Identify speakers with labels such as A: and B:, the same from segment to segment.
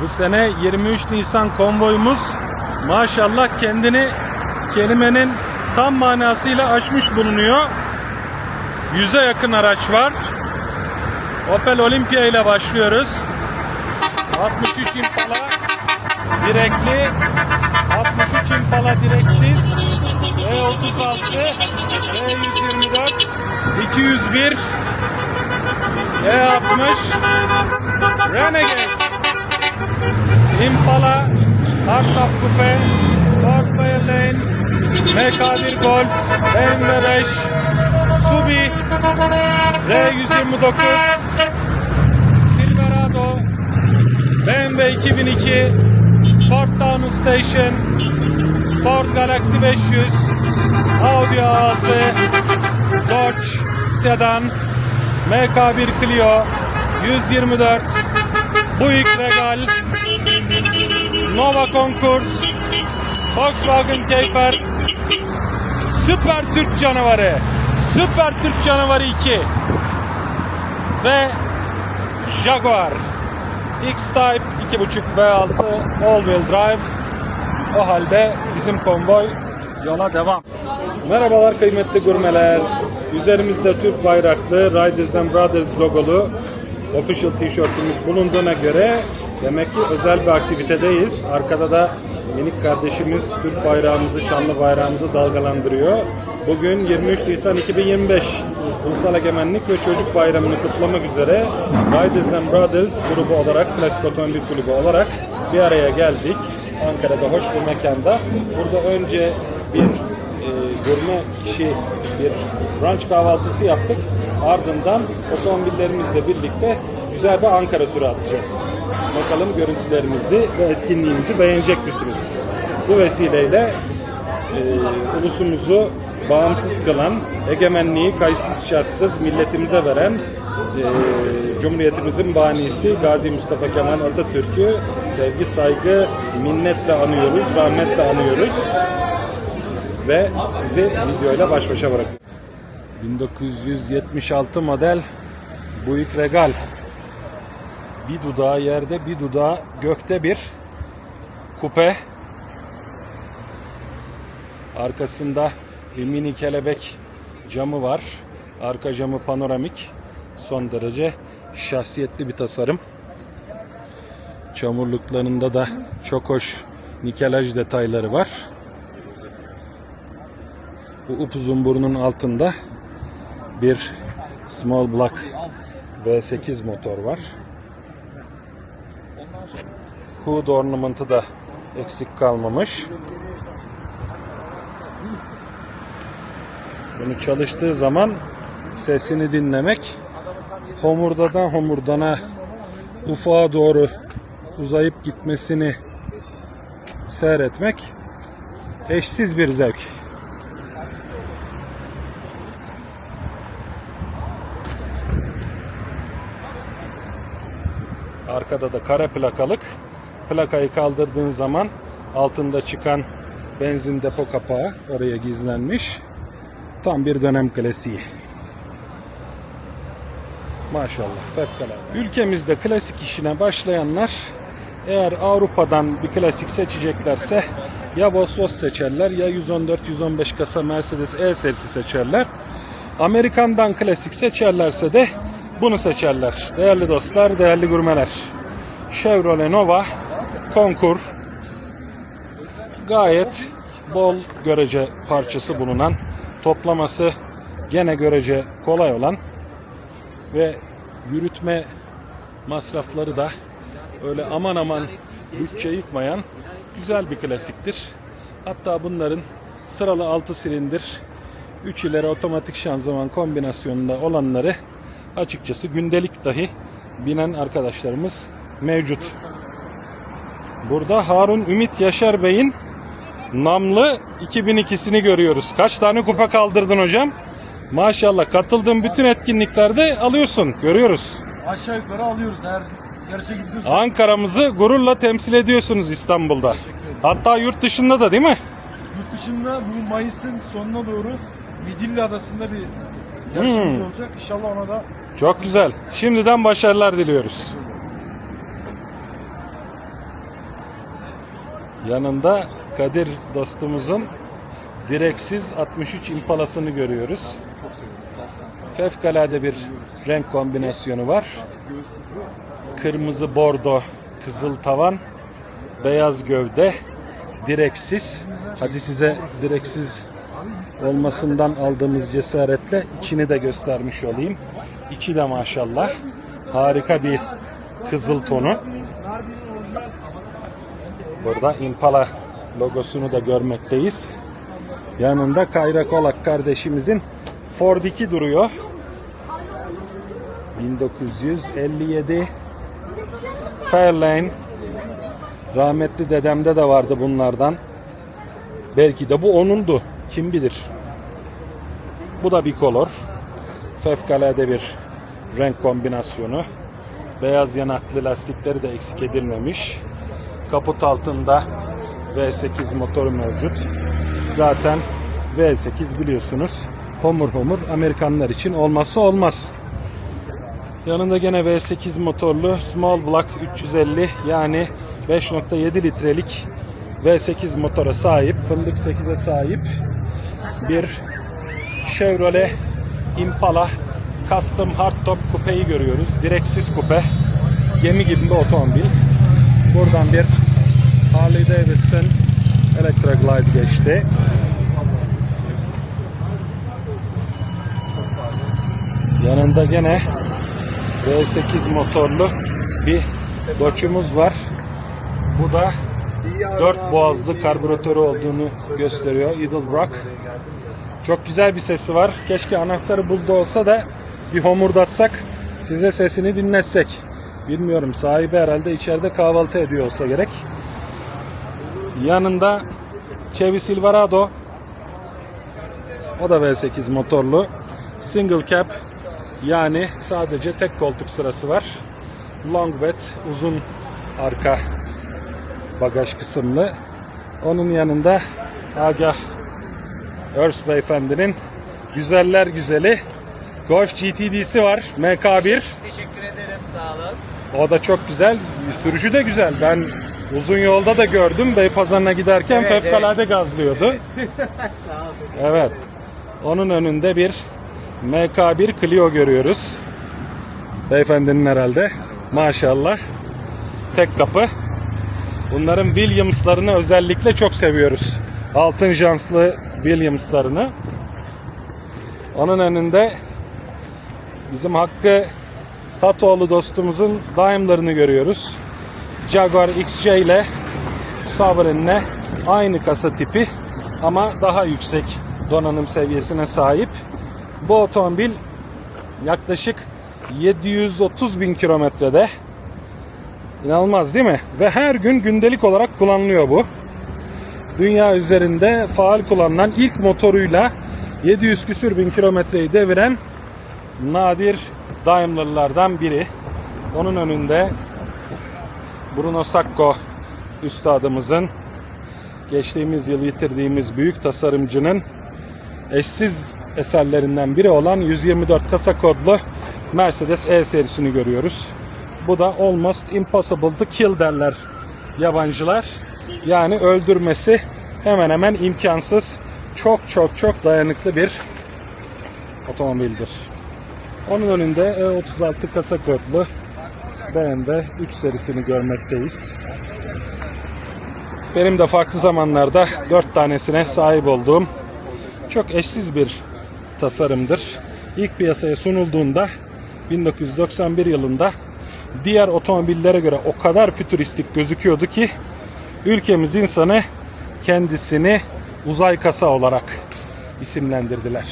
A: Bu sene 23 Nisan konvoyumuz maşallah kendini kelimenin tam manasıyla aşmış bulunuyor. Yüze yakın araç var. Opel Olympia ile başlıyoruz. 63 Impala direkli, 63 Impala direksiz, E36, E124, 201, E60, Renegade, Impala, Hardtop Coupe, Ford Fairlane, MK1 Golf, BMW 5, Subi, R129, Silverado, BMW 2002, Ford Taunus Station, Ford Galaxy 500, Audi A6, Dodge Sedan, MK1 Clio, 124, Buick Regal, Nova Concours, Volkswagen Caper, Süper Türk canavarı, Süper Türk canavarı 2 ve Jaguar X-Type 2.5 V6 all-wheel drive. O halde bizim konvoy yola devam. Merhabalar kıymetli gurmeler. Üzerimizde Türk bayraklı Riders and Brothers logolu official tişörtümüz bulunduğuna göre demek ki özel bir aktivitedeyiz. Arkada da minik kardeşimiz Türk bayrağımızı, şanlı bayrağımızı dalgalandırıyor. Bugün 23 Nisan 2025 Ulusal Egemenlik ve Çocuk Bayramı'nı kutlamak üzere Riders and Brothers grubu olarak, klasik otomobil kulübü olarak bir araya geldik. Ankara'da hoş bir mekanda. Burada önce bir e, gurme kişi bir brunch kahvaltısı yaptık. Ardından otomobillerimizle birlikte güzel bir Ankara turu atacağız. Bakalım görüntülerimizi ve etkinliğimizi beğenecek misiniz? Bu vesileyle e, ulusumuzu bağımsız kılan, egemenliği kayıtsız şartsız milletimize veren e, Cumhuriyetimizin banisi Gazi Mustafa Kemal Atatürk'ü sevgi, saygı, minnetle anıyoruz, rahmetle anıyoruz ve sizi videoyla baş başa bırakıyorum. 1976 model Buick Regal. Bir dudağı yerde, bir dudağı gökte bir kupe. Arkasında mini kelebek camı var. Arka camı panoramik. Son derece şahsiyetli bir tasarım. Çamurluklarında da çok hoş nikelaj detayları var. Bu upuzun burnun altında bir small block V8 motor var. Hood ornament'ı da eksik kalmamış. Bunu çalıştığı zaman sesini dinlemek homurdadan homurdana ufağa doğru uzayıp gitmesini seyretmek eşsiz bir zevk. Arkada da kare plakalık. Plakayı kaldırdığın zaman altında çıkan benzin depo kapağı oraya gizlenmiş. Tam bir dönem klasiği. Maşallah fevkalade. Ülkemizde klasik işine başlayanlar eğer Avrupa'dan bir klasik seçeceklerse ya Vos seçerler ya 114-115 kasa Mercedes E serisi seçerler. Amerikan'dan klasik seçerlerse de bunu seçerler. Değerli dostlar, değerli gurmeler. Chevrolet Nova Concours gayet bol görece parçası bulunan, toplaması gene görece kolay olan ve yürütme masrafları da öyle aman aman bütçe yıkmayan güzel bir klasiktir. Hatta bunların sıralı 6 silindir 3 ileri otomatik şanzıman kombinasyonunda olanları açıkçası gündelik dahi binen arkadaşlarımız mevcut. Burada Harun Ümit Yaşar Bey'in namlı 2002'sini görüyoruz. Kaç tane kupa kaldırdın hocam? Maşallah katıldığın bütün etkinliklerde alıyorsun. Görüyoruz.
B: Aşağı yukarı alıyoruz eğer yarışa gidiyorsak.
A: Ankara'mızı gururla temsil ediyorsunuz İstanbul'da. Hatta yurt dışında da değil mi?
B: Yurt dışında bu Mayıs'ın sonuna doğru Midilli Adası'nda bir yarışımız
A: Hmm.
B: olacak. İnşallah ona da
A: Çok güzel. Şimdiden başarılar diliyoruz. Yanında Kadir dostumuzun direksiz 63 impalasını görüyoruz. Fevkalade bir renk kombinasyonu var. Kırmızı bordo, kızıl tavan, beyaz gövde, direksiz. Hadi size direksiz olmasından aldığımız cesaretle içini de göstermiş olayım. İçi de maşallah harika bir kızıl tonu. Burada Impala logosunu da görmekteyiz. Yanında Kayra Kolak kardeşimizin Ford 2 duruyor. 1957 Fairlane Rahmetli dedemde de vardı bunlardan. Belki de bu onundu. Kim bilir. Bu da bir kolor. Fevkalade bir renk kombinasyonu. Beyaz yanaklı lastikleri de eksik edilmemiş. Kaput altında V8 motoru mevcut. Zaten V8 biliyorsunuz homur homur Amerikanlar için olmazsa olmaz. Yanında gene V8 motorlu Small Block 350 yani 5.7 litrelik V8 motora sahip, fındık 8'e sahip bir Chevrolet Impala Custom Hardtop kupeyi görüyoruz. Direksiz kupe. Gemi gibi bir otomobil. Buradan bir Harley Davidson Electra Glide geçti. Yanında gene V8 motorlu bir doçumuz var. Bu da 4 boğazlı karbüratörü olduğunu gösteriyor. Edelbrock. Çok güzel bir sesi var. Keşke anahtarı buldu olsa da bir homurdatsak size sesini dinletsek. Bilmiyorum sahibi herhalde içeride kahvaltı ediyor olsa gerek. Yanında Chevy Silverado. O da V8 motorlu. Single cab yani sadece tek koltuk sırası var. Long bed uzun arka bagaj kısımlı. Onun yanında Agah Örs beyefendinin güzeller güzeli Golf GTD'si var. MK1.
C: Teşekkür ederim sağ olun.
A: O da çok güzel. Sürüşü de güzel. Ben uzun yolda da gördüm. Beypazarı'na giderken
C: Evet,
A: fevkalade gazlıyordu.
C: sağ olun.
A: Evet. Onun önünde bir MK1 Clio görüyoruz. Beyefendinin herhalde. Maşallah. Tek kapı. Bunların Williams'larını özellikle çok seviyoruz. Altın janslı Williams'larını. Onun önünde bizim Hakkı Tatoğlu dostumuzun Daimler'ını görüyoruz. Jaguar XJ ile Sovereign'le aynı kasa tipi ama daha yüksek donanım seviyesine sahip. Bu otomobil yaklaşık 730 bin kilometrede. İnanılmaz değil mi? Ve her gün gündelik olarak kullanılıyor bu. Dünya üzerinde faal kullanılan ilk motoruyla 700 küsür bin kilometreyi deviren nadir Daimler'lardan biri. Onun önünde Bruno Sacco üstadımızın geçtiğimiz yıl yitirdiğimiz büyük tasarımcının eşsiz eserlerinden biri olan 124 kasa kodlu Mercedes E serisini görüyoruz. Bu da almost impossible to kill derler yabancılar. Yani öldürmesi hemen hemen imkansız. Çok çok çok dayanıklı bir otomobildir. Onun önünde E36 kasa kodlu BMW 3 serisini görmekteyiz. Benim de farklı zamanlarda 4 tanesine sahip olduğum çok eşsiz bir tasarımdır. İlk piyasaya sunulduğunda 1991 yılında diğer otomobillere göre o kadar fütüristik gözüküyordu ki ülkemiz insanı kendisini uzay kasa olarak isimlendirdiler.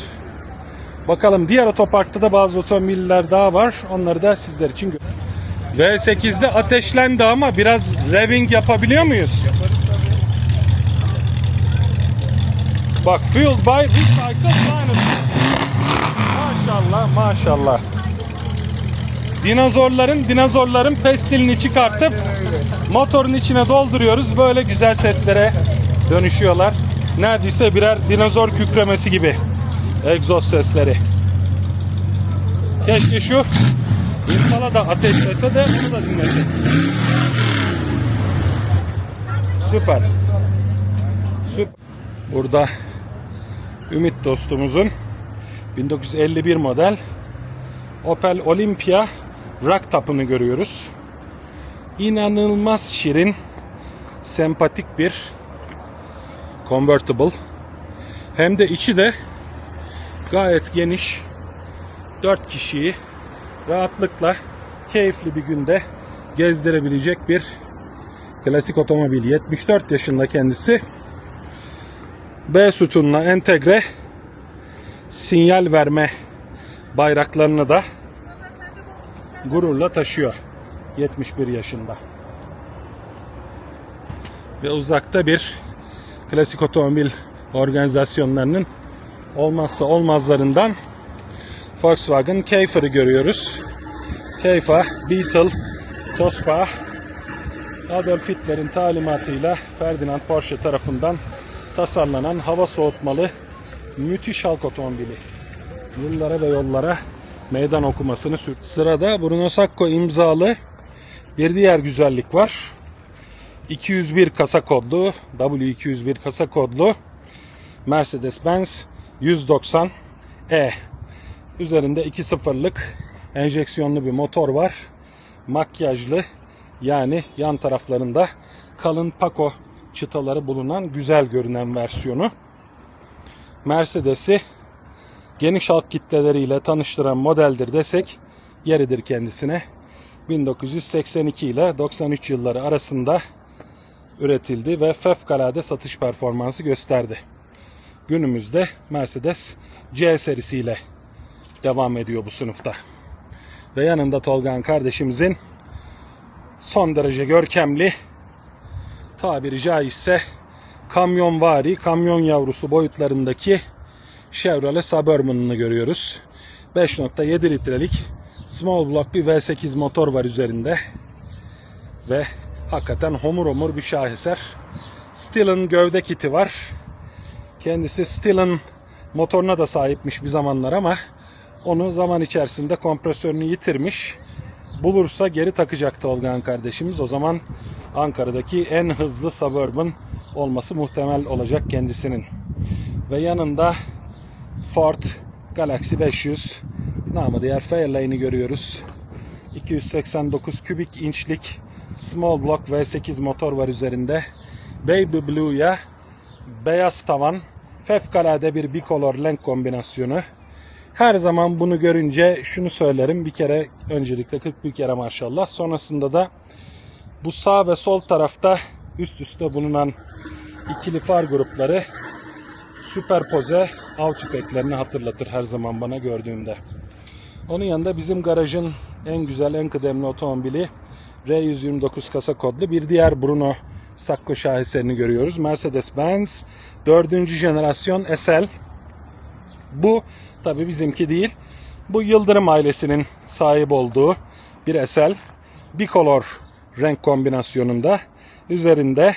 A: Bakalım diğer otoparkta da bazı otomobiller daha var. Onları da sizler için gö- V8'de ateşlendi ama biraz revving yapabiliyor muyuz? Bak fueled by recycled dinosaurs. Maşallah maşallah. Dinozorların dinozorların pestilini çıkartıp motorun içine dolduruyoruz. Böyle güzel seslere dönüşüyorlar. Neredeyse birer dinozor kükremesi gibi egzoz sesleri. Keşke şu Impala da ateşlese de onu da dinlesek. Süper. Burada Ümit dostumuzun 1951 model Opel Olympia Rock Top'unu görüyoruz. İnanılmaz şirin, sempatik bir convertible. Hem de içi de gayet geniş. 4 kişiyi rahatlıkla keyifli bir günde gezdirebilecek bir klasik otomobil. 74 yaşında kendisi. B sütununa entegre sinyal verme bayraklarını da gururla taşıyor. 71 yaşında. Ve uzakta bir klasik otomobil organizasyonlarının olmazsa olmazlarından Volkswagen Käfer'ı görüyoruz. Käfer, Beetle, Tospa, Adolf Hitler'in talimatıyla Ferdinand Porsche tarafından tasarlanan hava soğutmalı müthiş halk otomobili. Yıllara ve yollara meydan okumasını sürdü. Sırada Bruno Sacco imzalı bir diğer güzellik var. 201 kasa kodlu, W201 kasa kodlu Mercedes-Benz 190 E. Üzerinde 2.0'lık enjeksiyonlu bir motor var. Makyajlı yani yan taraflarında kalın Paco çıtaları bulunan güzel görünen versiyonu. Mercedes'i geniş halk kitleleriyle tanıştıran modeldir desek yeridir kendisine. 1982 ile 93 yılları arasında üretildi ve fevkalade satış performansı gösterdi. Günümüzde Mercedes C serisiyle devam ediyor bu sınıfta. Ve yanında Tolgan kardeşimizin son derece görkemli tabiri caizse kamyonvari, kamyon yavrusu boyutlarındaki Chevrolet Suburban'ını görüyoruz. 5.7 litrelik small block bir V8 motor var üzerinde. Ve hakikaten homur homur bir şaheser. Still'ın gövde kiti var. Kendisi Still'ın motoruna da sahipmiş bir zamanlar ama onu zaman içerisinde kompresörünü yitirmiş. Bulursa geri takacaktı Olgan kardeşimiz. O zaman Ankara'daki en hızlı Suburban olması muhtemel olacak kendisinin. Ve yanında Ford Galaxy 500 namı diğer Fairlane'i görüyoruz. 289 kübik inçlik small block V8 motor var üzerinde. Baby Blue'ya beyaz tavan fevkalade bir bicolor renk kombinasyonu. Her zaman bunu görünce şunu söylerim bir kere öncelikle 41 kere maşallah. Sonrasında da bu sağ ve sol tarafta üst üste bulunan ikili far grupları süperpoze av tüfeklerini hatırlatır her zaman bana gördüğümde. Onun yanında bizim garajın en güzel, en kıdemli otomobili R129 kasa kodlu bir diğer Bruno Sacco şaheserini görüyoruz. Mercedes-Benz 4. jenerasyon SL. Bu tabi bizimki değil. Bu Yıldırım ailesinin sahip olduğu bir SL. Bicolor renk kombinasyonunda. Üzerinde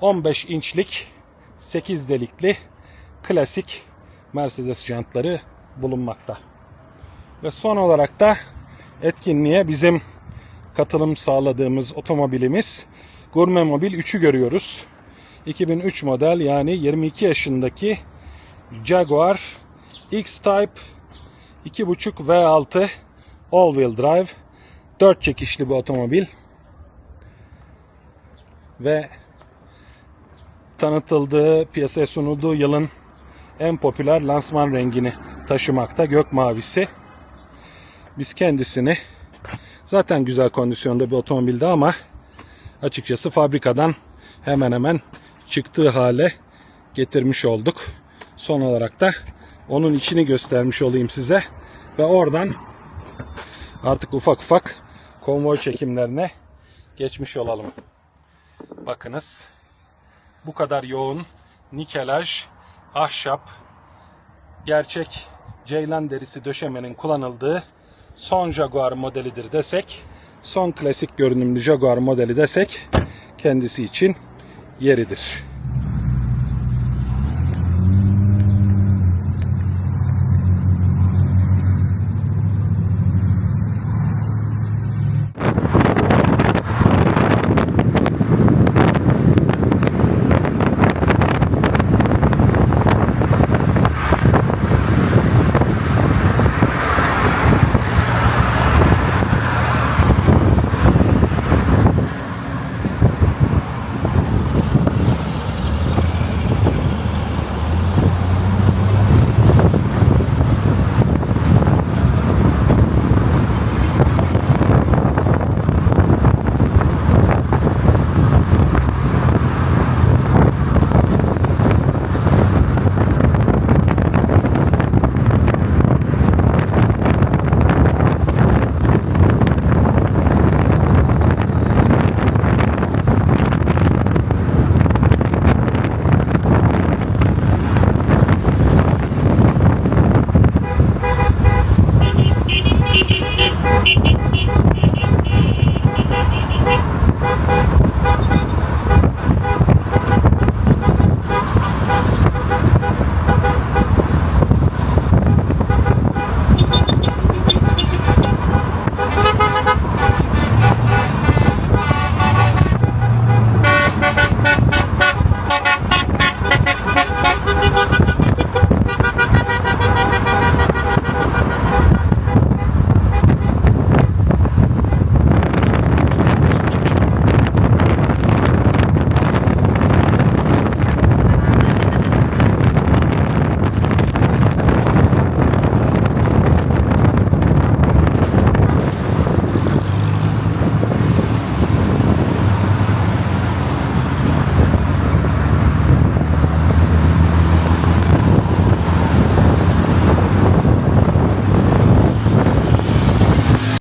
A: 15 inçlik 8 delikli klasik Mercedes jantları bulunmakta. Ve son olarak da etkinliğe bizim katılım sağladığımız otomobilimiz Gourmet Mobil 3'ü görüyoruz. 2003 model yani 22 yaşındaki Jaguar X-Type 2.5 V6 all-wheel drive 4 çekişli bir otomobil ve tanıtıldığı, piyasaya sunulduğu yılın en popüler lansman rengini taşımakta gök mavisi. Biz kendisini zaten güzel kondisyonda bir otomobildi ama açıkçası fabrikadan hemen hemen çıktığı hale getirmiş olduk. Son olarak da onun içini göstermiş olayım size ve oradan artık ufak ufak konvoy çekimlerine geçmiş olalım. Bakınız bu kadar yoğun nikelaj, ahşap, gerçek ceylan derisi döşemenin kullanıldığı son Jaguar modelidir desek, son klasik görünümlü Jaguar modeli desek kendisi için yeridir.